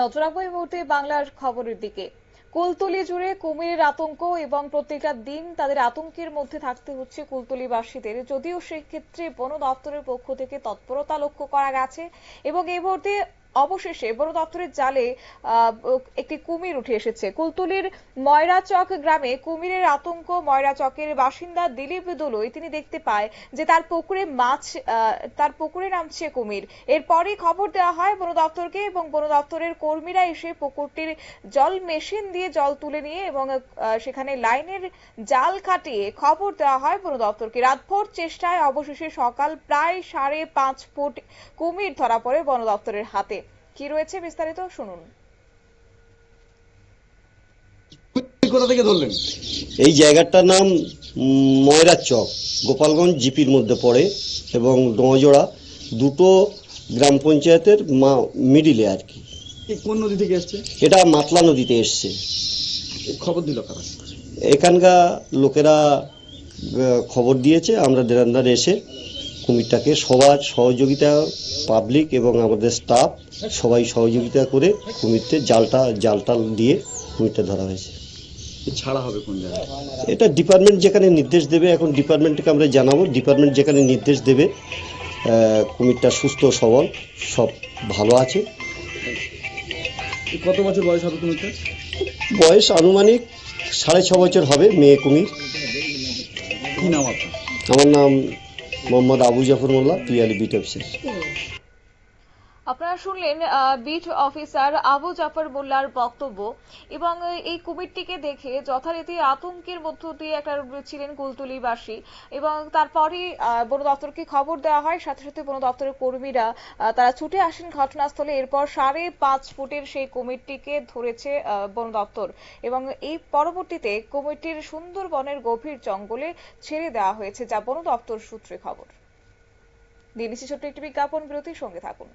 নজর রাখব এই মুহূর্তে বাংলার খবরের দিকে। কুলতলি জুড়ে কুমিরের আতঙ্ক এবং প্রত্যেকটা দিন তাদের আতঙ্কের মধ্যে থাকতে হচ্ছে কুলতলিবাসীদের। যদিও সেক্ষেত্রে বন দপ্তরের পক্ষ থেকে তৎপরতা লক্ষ্য করা গেছে এবং এই মুহূর্তে অবশেষে বন দপ্তরের জালে একটি কুমির উঠে এসেছে। কুলতলির ময়রাচক গ্রামে কুমিরের আতঙ্ক। ময়রাচকের বাসিন্দা দিলীপ দোলই, তিনি দেখতে পায় যে তার পুকুরে মাছ তার পুকুরে নামছে কুমির। এরপরই খবর দেওয়া হয় বন দপ্তরকে এবং বন দপ্তরের কর্মীরা এসে পুকুরটির জল মেশিন দিয়ে জল তুলে নিয়ে এবং সেখানে লাইনের জাল কাটিয়ে খবর দেওয়া হয় বন দপ্তরকে। রাতভর চেষ্টায় অবশেষে সকাল প্রায় সাড়ে পাঁচ ফুট কুমির ধরা পড়ে বন দপ্তরের হাতে। কি রয়েছে বিস্তারিত? শুনুন। কোথা থেকে ধরলেন? এই জায়গাটার নাম ময়রা চক। গোপালগঞ্জ জিপির মধ্যে পড়ে এবং ডোঁজোড়া দুটো গ্রাম পঞ্চায়েতের মা মিডিলে আর কি। কোন নদী থেকে এসছে? এটা মাতলা নদীতে এসছে। খবর দিল কারা? এখানকার লোকেরা খবর দিয়েছে। আমরা দেরান্দার এসে কুমিরটাকে সবার সহযোগিতা পাবলিক এবং আমাদের স্টাফ সবাই সহযোগিতা করে কুমিরতে জালটা জালটা দিয়ে কুমিরটা ধরা হয়েছে। ছাড়া হবে কোন জায়গায়? এটা ডিপার্টমেন্ট যেখানে নির্দেশ দেবে এখন ডিপার্টমেন্টকে আমরা জানাব। ডিপার্টমেন্ট যেখানে নির্দেশ দেবে কুমিরটা সুস্থ সবল সব ভালো আছে। কত বছর বয়স হবে কুমিরটা? বয়স আনুমানিক সাড়ে ছ বছর হবে মেয়ে কুমির। কি নাম আপনার? আমার নাম মোহাম্মদ আবু জাফর মোল্লা পিয়ালি বিট অফিসার আপনারা শুনলেন বিট অফিসার আবু জাফর মোল্লার বক্তব্য এবং এই কুমিরটিকে দেখে যথারীতি আতঙ্কের মধ্য দিয়ে একটা ছিলেন কুলতুলিবাসী এবং তারপরে বন দপ্তরকে খবর দেওয়া হয়। সাথে সাথে বন দপ্তরের কর্মীরা তারা ছুটে আসেন ঘটনাস্থলে। এরপর সাড়ে পাঁচ ফুটের সেই কুমিরটিকে ধরেছে বন দপ্তর এবং এই পরবর্তীতে কুমিরটির সুন্দরবনের গভীর জঙ্গলে ছেড়ে দেওয়া হয়েছে, যা বন দপ্তর সূত্রে খবর। দিয়েছি ছোট্ট একটি বিজ্ঞাপন, বিরতির সঙ্গে থাকুন।